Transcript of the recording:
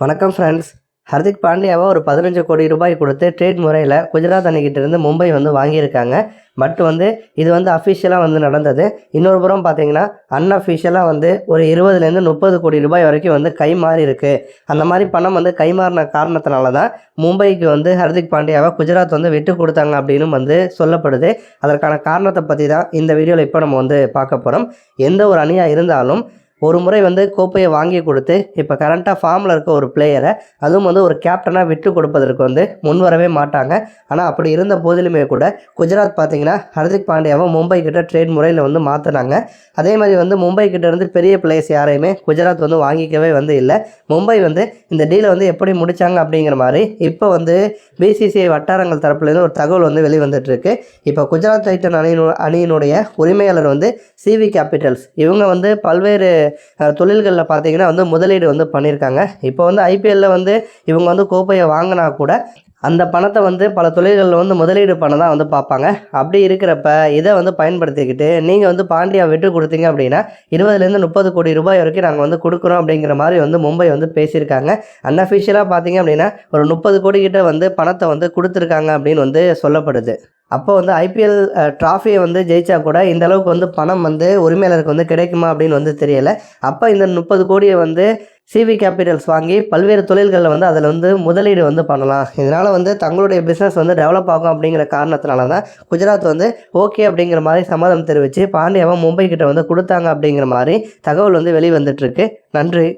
வணக்கம் ஃப்ரெண்ட்ஸ் ஹர்திக் பாண்டியாவை ஒரு பதினஞ்சு கோடி ரூபாய் கொடுத்து ட்ரேட் முறையில் குஜராத் அணிக்கிட்டேருந்து மும்பை வந்து வாங்கியிருக்காங்க. பட் வந்து இது வந்து அஃபிஷியலாக வந்து நடந்தது. இன்னொரு புறம் பார்த்தீங்கன்னா அன்அஃபிஷியலாக வந்து ஒரு இருபதுலேருந்து முப்பது கோடி ரூபாய் வரைக்கும் வந்து கை மாறி இருக்குது அந்த மாதிரி பணம் வந்து கை மாறின காரணத்தினால தான் மும்பைக்கு வந்து ஹர்திக் பாண்டியாவை குஜராத் வந்து விட்டு கொடுத்தாங்க அப்படின்னு வந்து சொல்லப்படுது. அதற்கான காரணத்தை பற்றி தான் இந்த வீடியோவில் இப்போ நம்ம வந்து பார்க்க போகிறோம் எந்த ஒரு அணியாக இருந்தாலும் ஒரு முறை வந்து கோப்பையை வாங்கி கொடுத்து இப்போ கரண்ட்டாக ஃபார்மில் இருக்க ஒரு பிளேயரை அதுவும் வந்து ஒரு கேப்டனாக விட்டு கொடுப்பதற்கு வந்து முன் வரவே மாட்டாங்க. ஆனால் அப்படி இருந்த போதிலுமே கூட குஜராத் பார்த்தீங்கன்னா ஹர்திக் பாண்டியாவை மும்பை கிட்ட ட்ரேட் முறையில் வந்து மாற்றினாங்க அதே மாதிரி வந்து மும்பை கிட்ட இருந்து பெரிய பிளேயர்ஸ் யாரையுமே குஜராத் வந்து வாங்கிக்கவே வந்து இல்லை. மும்பை வந்து இந்த டீலை வந்து எப்படி முடித்தாங்க அப்படிங்கிற மாதிரி இப்போ வந்து பிசிசிஐ வட்டாரங்கள் தரப்புலேருந்து ஒரு தகவல் வந்து வெளிவந்துட்டுருக்கு. இப்போ குஜராத் டைட்டன் அணியினு அணியினுடைய உரிமையாளர் வந்து சிவி கேபிட்டல்ஸ் இவங்க வந்து பல்வேறு தொழில்களில் பார்த்தீங்கன்னா வந்து முதலீடு வந்து பண்ணியிருக்காங்க. இப்போ வந்து ஐபிஎல்லில் வந்து இவங்க வந்து கோப்பையை வாங்கினா கூட அந்த பணத்தை வந்து பல தொழில்களில் வந்து முதலீடு பண்ண தான் வந்து பார்ப்பாங்க. அப்படி இருக்கிறப்ப இதை வந்து பயன்படுத்திக்கிட்டு நீங்கள் வந்து பாண்டியா விட்டு கொடுத்தீங்க அப்படின்னா இருபதுலேருந்து முப்பது கோடி ரூபாய் வரைக்கும் நாங்கள் வந்து கொடுக்குறோம் அப்படிங்கிற மாதிரி வந்து மும்பை வந்து பேசியிருக்காங்க. அன்அஃபிஷியலாக பார்த்தீங்க அப்படின்னா ஒரு முப்பது கோடி கிட்ட வந்து பணத்தை வந்து கொடுத்துருக்காங்க அப்படின்னு வந்து சொல்லப்படுது. அப்போ வந்து ஐபிஎல் ட்ராஃபியை வந்து ஜெயிச்சா கூட இந்த அளவுக்கு வந்து பணம் வந்து உரிமையாளருக்கு வந்து கிடைக்குமா அப்படின்னு வந்து தெரியலை. அப்போ இந்த முப்பது கோடியை வந்து சிவி கேபிட்டல்ஸ் வாங்கி பல்வேறு தொழில்களில் வந்து அதில் வந்து முதலீடு வந்து பண்ணலாம். இதனால் வந்து தங்களுடைய பிஸ்னஸ் வந்து டெவலப் ஆகும் அப்படிங்கிற காரணத்தினால தான் குஜராத் வந்து ஓகே அப்படிங்கிற மாதிரி சம்மதம் தெரிவித்து பாண்டியாவை மும்பை கிட்ட வந்து கொடுத்தாங்க அப்படிங்கிற மாதிரி தகவல் வந்து வெளிவந்துட்டுருக்கு நன்றி.